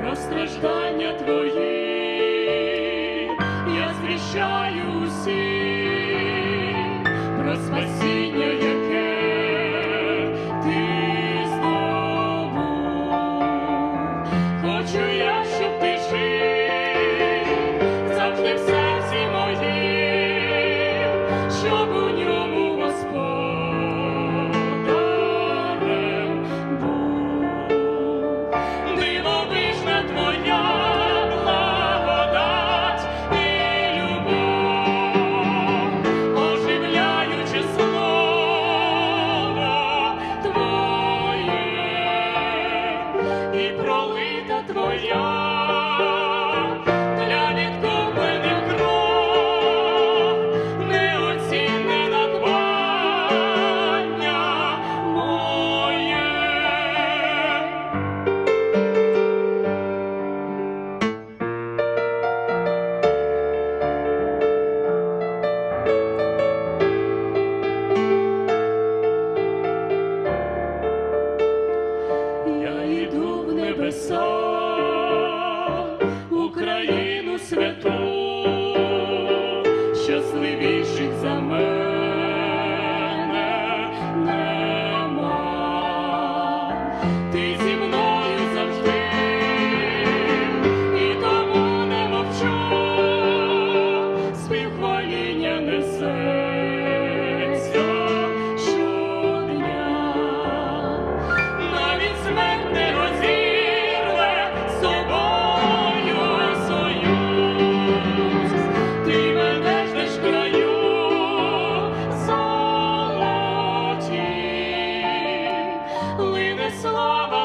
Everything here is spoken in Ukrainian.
про страждання твої, я звіщаю усім про спасіння, небеса, Україну святу.